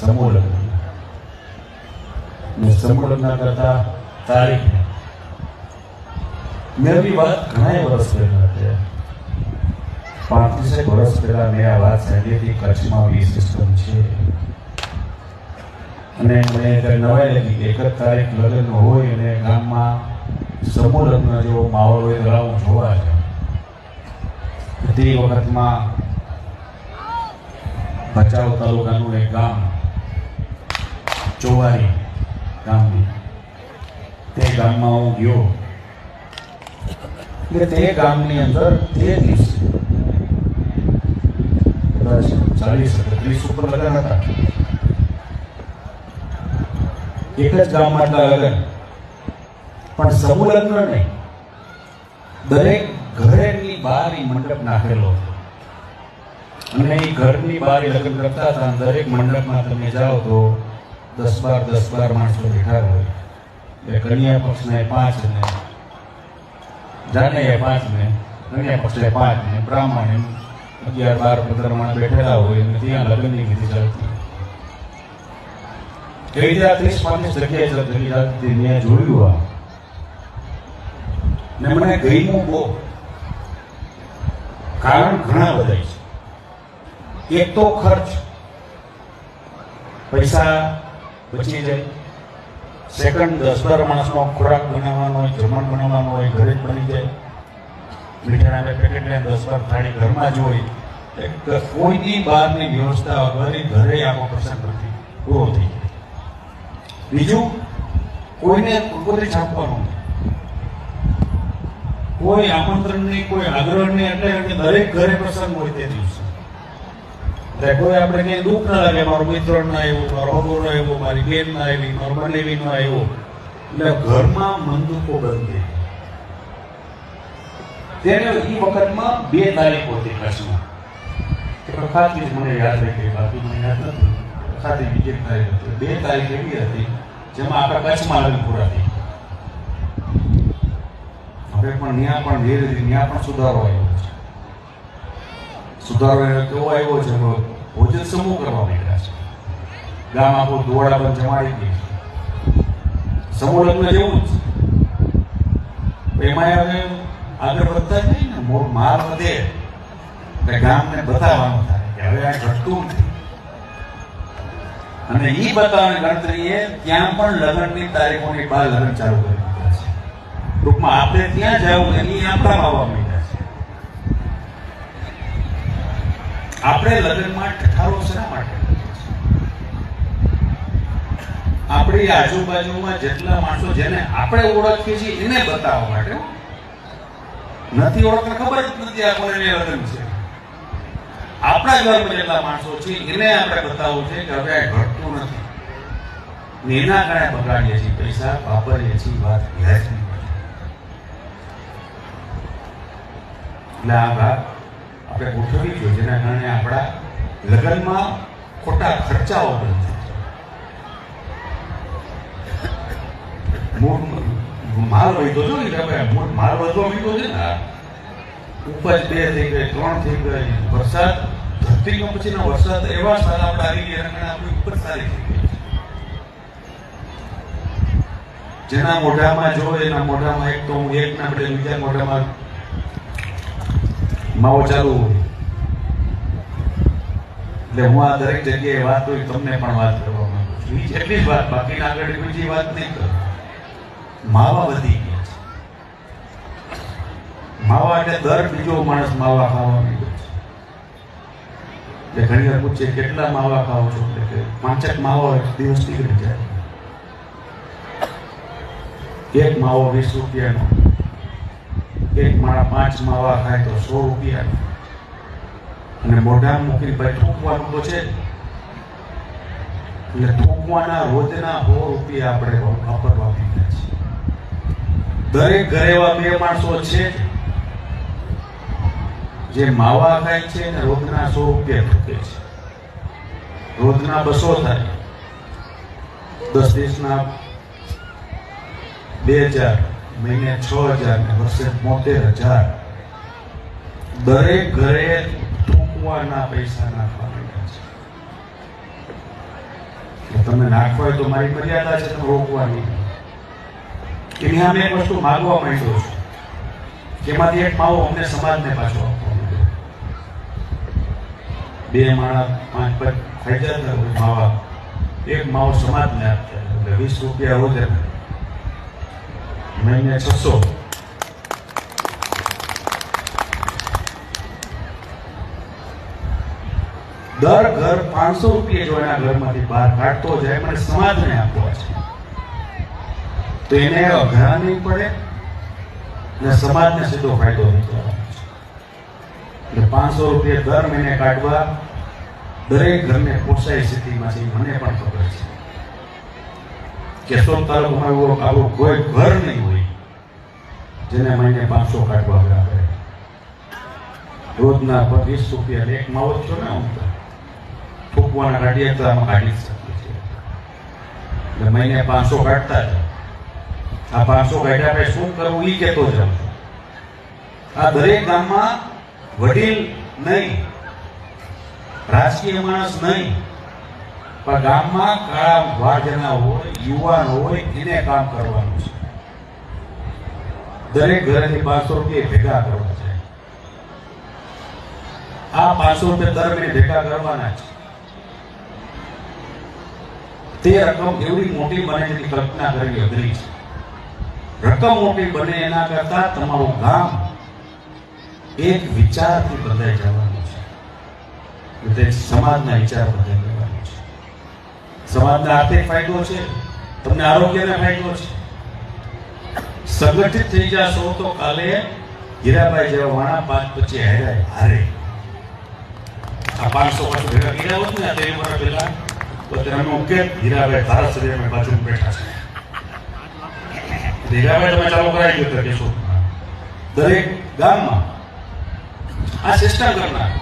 સમૂહ લગ્ન ને કરતા તારીખ મેં બી વાત ઘણા વર્ષ પહેલા છે પાંત્રીસેક વર્ષ પહેલા મેં આ વાત સાંભળી હતી, કચ્છમાં આવી સિસ્ટમ છે. અને મને નવાઈ લાગી એક જ તારીખ લગ્ન હોય અને ગામમાં સમૂહ લગ્ન જેવો માહોલ હોય તો હું જોવા જાઉં તે વખતમાં ભચાઉ તાલુકાનું એક ગામ ચોવારી ગામની. તે ગામમાં હું ગયો. એટલે તે ગામની અંદર તે દિવસ ચાલીસ ત્રીસ ઉપર લગ્ન હતા. એક જ ગામમાં આટલા લગ્ન. પણ સમૂહ લગ્ન નહીં. દરેક ઘરેની બહાર મંડપ નાખેલો. અને એ ઘરની બહાર લગ્ન કરતા હતા દરેક મંડપમાં તમે જાઓ તો દસ બાર દસ બાર માણસો બેઠા હોય. એટલે કન્યા પક્ષને પાંચ ને જાનૈયા પાંચ ને કન્યા પક્ષને પાંચ ને બ્રાહ્મણ અગિયાર, બાર પંદર માણસ બેઠેલા હોય અને ત્યાં લગ્નની વિધિ ચાલતી કઈ રીતે આ ત્રીસ જોયું આ? ને બહુ. કારણ ઘણા બધા છે. એક તો ખર્ચ. પૈસા બચી જાય. સેકન્ડ દસ બાર માણસનો ખોરાક બનાવવાનો હોય, જમણ બનાવવાનો હોય, ઘરે જ બની જાય. મીઠાના પેકેટ લઈને દસ બાર થાળી ઘરમાં જ હોય. કોઈની બહારની વ્યવસ્થા વગર ઘરે આખો પ્રસંગ નથી. પૂરો થઈ જાય બીજું, કોઈને પોતે છાપવાનું. કોઈ આમંત્રણ નહીં કોઈ આગ્રહ નહીં એટલે દરેક ઘરે પ્રસંગ હોય તે દિવસે. એટલે કોઈ આપણે કઈ દુઃખ ના લાગે, મારો મિત્ર ના આવ્યો, મારો અગો ના આવ્યો, મારી બેન ના આવી, મારો બનેવી ના આવ્યો. એટલે ઘરમાં મંદુકો બંધ તેને એ વખતમાં બે તારીખો હતી કચ્છમાં. જ મને યાદ રહી બાકી મને યાદ નથી. ખાતી બીજી તારીખ હતી. બે તારીખ એવી હતી, જેમાં આપણા કચ્છમાં લગ્ન પૂરા થઈ હવે પણ ત્યાં પણ ધીરે ધીરે ત્યાં પણ સુધારો આવ્યો. સુધારો એનો કેવો આવ્યો છે ભોજન સમૂહ કરવા માંડ્યા છે. ગામ આખું દોડા પણ જમાડી સમૂહ લગ્ન જેવું જ એમાં હવે આગળ વધતા જ નહીં ને માર વધે. એટલે ગામને બતાવવાનું થાય કે હવે આ ઘટતું નથી. અને ઈ બતાવવાની ગણતરીએ ત્યાં પણ લગ્નની તારીખોની બહાર લગ્ન ચાલુ કરી દીધા છે. ટૂંકમાં આપણે ત્યાં જવું એની આપણા આવવા માંડ્યા છે આપણે લગ્નમાં ઠઠારો શા માટે? આપણી આજુબાજુમાં જેટલા માણસો જેને આપણે ઓળખીએ છીએ, એને બતાવવા માટે. નથી ઓળખતા, ખબર જ નથી આપણને લગ્ન છે. આપણા ઘરમાં જેટલા માણસો છે, એને આપણે બતાવવું છે કે હવે ઘટતું નથી. એના કારણે બગાડીએ છીએ પૈસા, વાપરીએ છીએ વાત વ્યાજની એટલે આ વાત આપણે ગોઠવવી જોઈએ જેના કારણે આપણા લગ્નમાં ખોટા ખર્ચાઓ પણ થાય માલ વધ્યો છો ને મૂળ માલ વધવા માંડ્યો છે ને. ઉપજ બે થઈ ગઈ, ત્રણ થઈ ગઈ, વરસાદ, ધરતીનો પછી વરસાદ એવા સારા આપણે આવી ગયા કારણે આપણી ઉપજ સારી થઈ ગઈ. જેના મોઢામાં જો, એના મોઢામાં એક તો હું એક ના બદલે બીજા મોઢામાં માવો ચાલુ એટલે હું આ દરેક જગ્યાએ વાત હોય, તમને પણ વાત કરવા માંગુ છું. એટલી જ વાત, બાકીના આગળ બીજી વાત નહીં કરું. માવા વધી ગયા છે. માવા એટલે દર બીજો માણસ માવા ખાવા માંડ્યો એટલે ઘણી વાર પૂછે, કેટલા માવા ખાઓ છો? એટલે કે, પાંચેક માવા દિવસ નીકળી જાય. એક માવો વીસ રૂપિયાનો. એક માળા પાંચ માવા ખાય તો સો રૂપિયા. અને મોઢામાં મૂકીને ભાઈ થૂકવાનું તો છે એટલે થૂકવાના રોજના સો રૂપિયા આપણે વાપરવા દીધા છે દરેક ઘરે એવા બે માણસો છે જ. જે માવા ખાય છે ને રોજના સો રૂપિયા થૂકે છે. રોજના બસો થાય. દસ દિવસના બે હજાર. મહિને છ હજાર ને વર્ષે મોતેર હજાર. દરેક ઘરે થૂંકવાના પૈસા નાખવા તમે નાખવા હોય તો મારી મર્યાદા છે, તમે રોકવાની. એની અમે એક વસ્તુ માગવા માંડ્યો છું. જેમાંથી એક માવો અમને સમાજને પાછો આપવો બે માણસ પાંચ પાંચ ખાઈ જતા માવા. એક માવો સમાજને આપતા એટલે વીસ રૂપિયા વધે મહિને છસો દર ઘર પાંચસો રૂપિયા જો એના ઘરમાંથી બહાર કાઢતો જાય મને સમાજને આપવા છે. તો એને અઘરા નહીં પડે ને સમાજને સીધો ફાયદો છે. એટલે પાંચસો રૂપિયા દર મહિને કાઢવા દરેક ઘરને પોસાય સ્થિતિમાં છે મને પણ ખબર છે કેશોદ તાલુકામાં એવો આવું કોઈ ઘર નહીં જેને મહિને પાંચસો કાઢવા બરાબર રોજના પચીસ રૂપિયા માવો છો ને હું તો ફૂંકવાના તો આમાં કાઢી શકીએ છીએ. મહિને પાંચસો કાઢતા જ. આ પાંચસો કાઢ્યા આપણે શું કરવું? એ કહેતો જાઉં આ દરેક ગામમાં વડીલ નહીં. રાજકીય માણસ નહીં. પણ ગામમાં કાળા વાજના હોય, યુવાન હોય, એને કામ કરવાનું છે. દરેક ઘરેથી પાંચસો રૂપિયા ભેગા કરવા છે. આ પાંચસો રૂપિયા દર મહિને ભેગા કરવાના છે. તે રકમ એવડી મોટી બને તેની કલ્પના કરવી અઘરી છે. રકમ મોટી બને એના કરતા તમારું ગામ એક વિચારથી બદલાઈ જવાનું છે. એટલે સમાજના વિચાર બદલાઈ જવાનું છે. સમાજના આર્થિક ફાયદો છે, તમને આરોગ્યનો ફાયદો છે. સંગઠિત થઈ જશો તો કાલે હીરાભાઈ જેવા વાણા પાંચ પછી હેરાય હારે આ પાંચસો વર્ષ ભેગા કર્યા હોત ને, આ વર્ષ પહેલા તો તેનો ઉકેલ હીરાભાઈ ધારાસભ્યમાં બાજુ બેઠા છે. હીરાભાઈ તમે ચાલુ કરાવી દો કેશો. દરેક ગામમાં આ સિસ્ટમ કરનાર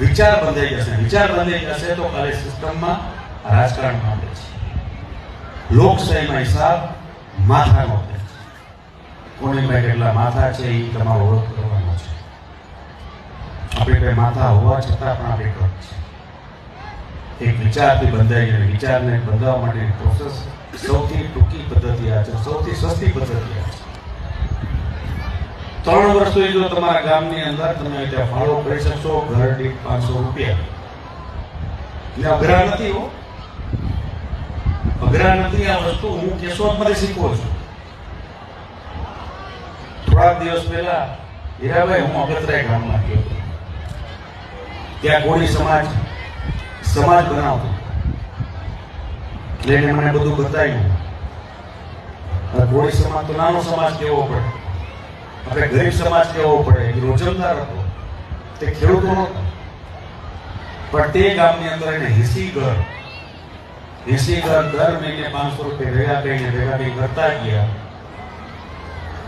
વિચાર બંધાઈ જશે વિચાર બંધાઈ જશે તો કાલે સિસ્ટમમાં રાજકારણ માંડે છે. લોકશાહીમાં હિસાબ માથાનો કોની પાસે કેટલા માથા છે એ તમારો ઓળખ કરવાનો છે. આપણી પાસે માથા હોવા છતાં પણ આપણે કર છે. એક વિચારથી બંધાઈ અને વિચારને બંધાવવા માટે પ્રોસેસ સૌથી ટૂંકી પદ્ધતિ આ છે, સૌથી સસ્તી પદ્ધતિ આ છે. ત્રણ વર્ષ સુધી જો તમારા ગામની અંદર તમે ત્યાં ફાળો કરી શકશો, ઘર દીઠ પાંચસો રૂપિયા. એટલે અઘરા નથી હો. અઘરા નથી આ વસ્તુ, હું કેશોદમાંથી શીખવો છું. થોડાક દિવસ પહેલા હીરાભાઈ હું અગતરાય ગામમાં ગયો ત્યાં કોળી સમાજ સમાજ બનાવતો. એટલે મને બધું બતાવ્યું. કોળી સમાજ તો નાનો સમાજ કેવો પડે. આપણે ગરીબ સમાજ કેવો પડે. એ રોજમદાર હતો. તે ખેડૂતો નહોતો. પણ તે ગામની અંદર એને હિસી ઘર હિસી ઘર દર મહિને પાંચસો રૂપિયા ભેગા કરીને ભેગા કરી કરતા ગયા.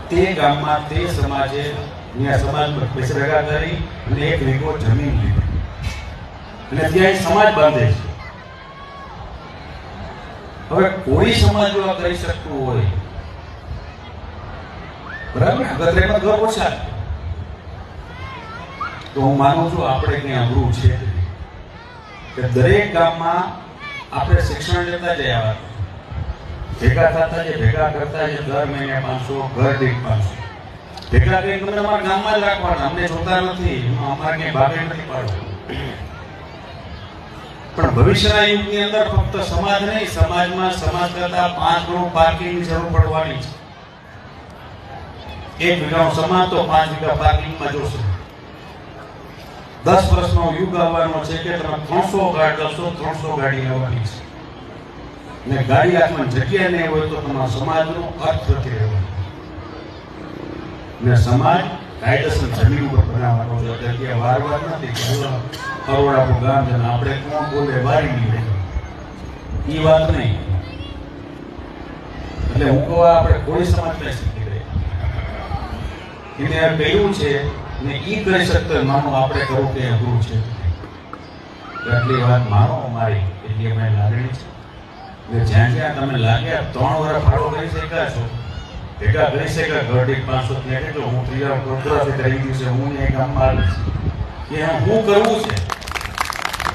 તે ગામમાં તે સમાજે અહીંયા સમાજમાં પૈસા ભેગા કરી અને એક વીઘો જમીન લીધી. અને ત્યાં સમાજ બાંધે છે. હવે કોઈ સમાજ જો કરી શકતું હોય, બરાબર? ને અગત્યમાં ઘર ઓછા. તો હું માનું છું આપણે કંઈ અઘરું છે. કે દરેક ગામમાં આપણે શિક્ષણ લેતા જ આવ્યા ભેગા થતા જે ભેગા કરતા જે દર મહિને પાંચસો ઘર દીઠ પાંચસો. ભેગા કરીને તમે અમારા ગામમાં જ રાખવાના, અમને જોતા નથી અમારે ભાગે નથી પાડવું. પણ ભવિષ્યના યુગની અંદર ફક્ત સમાજ નહીં, સમાજમાં સમાજ કરતા પાંચ ગણું પાર્કિંગની જરૂર પડવાની છે. એક વીઘાનો સમાજ તો પાંચ વીઘા પાર્કિંગમાં જોશે. દસ વર્ષનો યુગ આવવાનો છે કે તમે ત્રણસો ગાડી દસો ત્રણસો ગાડી લેવાની છે. ને ગાડી આખમાં જગ્યા નહીં હોય તો તમારા સમાજનો અર્થ નથી રહેવાનો. ને સમાજ કાયદેસર જમીન ઉપર બનાવવાનો છે એટલે વાર વાર નથી કે હવે કરોડ આપણું ગામ છે આપણે કોણ બોલે વારી નહીં એ વાત નહીં. એટલે હું કહું આપણે કોઈ સમાજને શીખી રહ્યા એને કહ્યું છે ને એ કરી શકતો માનો આપણે કરવું કે અઘરું છે. એટલી વાત માનો મારી એટલી અમારી લાગણી છે. જ્યાં જ્યાં તમે લાગ્યા ત્રણ વર્ષ ફાળો કરી શક્યા છો, ભેગા કરી શક્યા ઘર એક પાંચસો ત્યાં કેટલો હું ત્રીજા ગોધરાથી ગયું દિવસે હું ને એક ગામમાં આવીશ કે હું કરવું છે?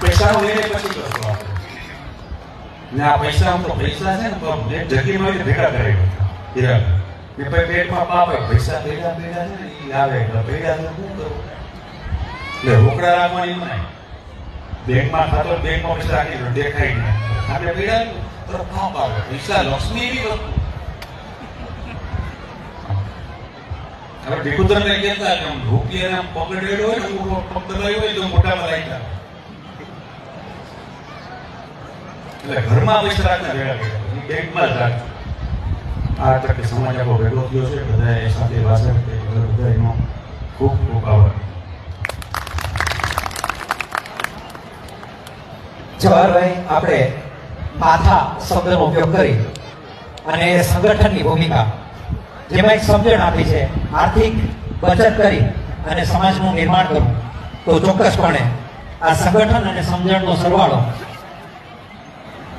પૈસાનું લઈને પછી કરશો આપણે. ને આ પૈસા આમ તો પૈસા છે ને તો મેં જગીમાં આવીને ભેગા કરી. હીરા ને પછી પેટમાં પાપ પૈસા ભેગા ભેગા છે ને એ આવે. ભેગા તો શું કરવું એટલે રોકડા રાખવાની મને બેંકમાં ખાતો બેંકમાં પૈસા રાખી દેખાય નહીં. આપણે ભેગા પાપ આવે પૈસા લક્ષ્મી એવી વસ્તુ હવે ભીખુતર ને કહેતા કે રૂપિયાને પકડેલો હોય ને પગ દબાવ્યો હોય તો મોટામાં રાખ્યા એટલે ઘરમાં પૈસા રાખતા ભેગા કર્યા બેંકમાં જ રાખતા આ તકે સમાજ આખો ભેગો થયો છે બધાએ સાથે વાસણ કે બધાનો ખૂબ ખૂબ આભાર જવાહરભાઈ, આપણે માથા શબ્દનો ઉપયોગ કરી અને સંગઠનની ભૂમિકા, જેમાં એક સમજણ આપી છે, આર્થિક બચત કરી અને સમાજનું નિર્માણ કરવું. તો ચોક્કસપણે આ સંગઠન અને સમજણનો સરવાળો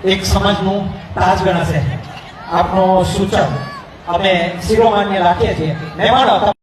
એક સમાજનું તાજ ગણાશે. આપણો સૂચક અમે શિરોમાન્ય રાખીએ છીએ. મહેમાનો